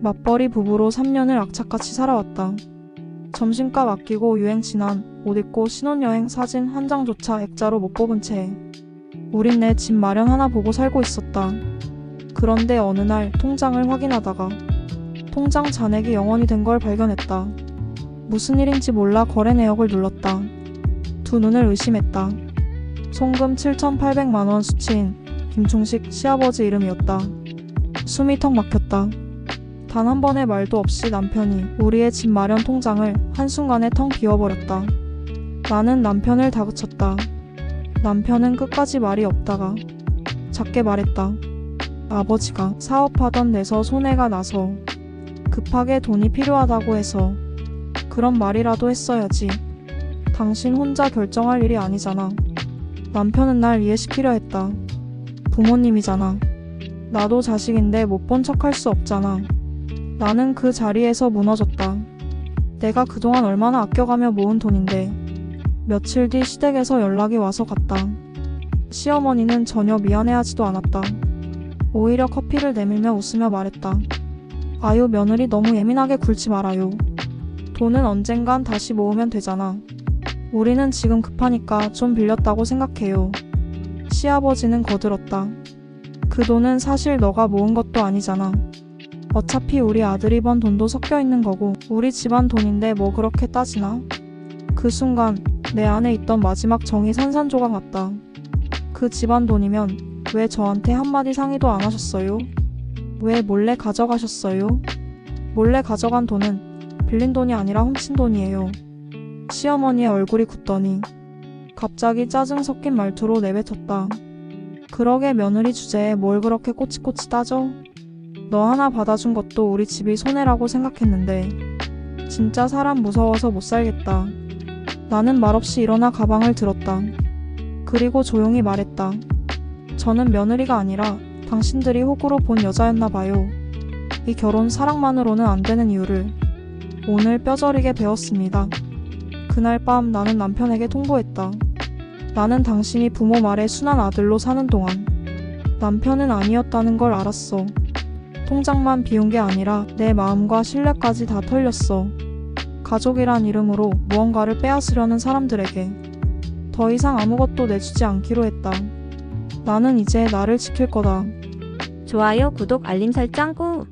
맞벌이 부부로 3년을 악착같이 살아왔다. 점심값 아끼고 유행 지난 옷 입고 신혼여행 사진 한 장조차 액자로 못 뽑은 채 우린 내 집 마련 하나 보고 살고 있었다. 그런데 어느 날 통장을 확인하다가 통장 잔액이 0원이 된 걸 발견했다. 무슨 일인지 몰라 거래 내역을 눌렀다. 두 눈을 의심했다. 송금 7,800만 원 수취인 김충식 시아버지 이름이었다. 숨이 턱 막혔다. 단 한 번의 말도 없이 남편이 우리의 집 마련 통장을 한순간에 텅 비워버렸다. 나는 남편을 다그쳤다. 남편은 끝까지 말이 없다가 작게 말했다. 아버지가 사업하던 데서 손해가 나서 급하게 돈이 필요하다고 해서 그런 말이라도 했어야지. 당신 혼자 결정할 일이 아니잖아. 남편은 날 이해시키려 했다. 부모님이잖아. 나도 자식인데 못 본 척할 수 없잖아. 나는 그 자리에서 무너졌다. 내가 그동안 얼마나 아껴가며 모은 돈인데. 며칠 뒤 시댁에서 연락이 와서 갔다. 시어머니는 전혀 미안해하지도 않았다. 오히려 커피를 내밀며 웃으며 말했다. 아유, 며느리 너무 예민하게 굴지 말아요. 돈은 언젠간 다시 모으면 되잖아. 우리는 지금 급하니까 좀 빌렸다고 생각해요. 시아버지는 거들었다. 그 돈은 사실 너가 모은 것도 아니잖아. 어차피 우리 아들이 번 돈도 섞여 있는 거고, 우리 집안 돈인데 뭐 그렇게 따지나? 그 순간, 내 안에 있던 마지막 정이 산산조각 났다. 그 집안 돈이면 왜 저한테 한마디 상의도 안 하셨어요? 왜 몰래 가져가셨어요? 몰래 가져간 돈은 빌린 돈이 아니라 훔친 돈이에요. 시어머니의 얼굴이 굳더니 갑자기 짜증 섞인 말투로 내뱉었다. 그러게 며느리 주제에 뭘 그렇게 꼬치꼬치 따져? 너 하나 받아준 것도 우리 집이 손해라고 생각했는데 진짜 사람 무서워서 못 살겠다. 나는 말없이 일어나 가방을 들었다. 그리고 조용히 말했다. 저는 며느리가 아니라 당신들이 호구로 본 여자였나 봐요. 이 결혼 사랑만으로는 안 되는 이유를 오늘 뼈저리게 배웠습니다. 그날 밤 나는 남편에게 통보했다. 나는 당신이 부모 말에 순한 아들로 사는 동안 남편은 아니었다는 걸 알았어. 통장만 비운 게 아니라 내 마음과 신뢰까지 다 털렸어. 가족이란 이름으로 무언가를 빼앗으려는 사람들에게 더 이상 아무것도 내주지 않기로 했다. 나는 이제 나를 지킬 거다. 좋아요, 구독, 알림 설정 꾹!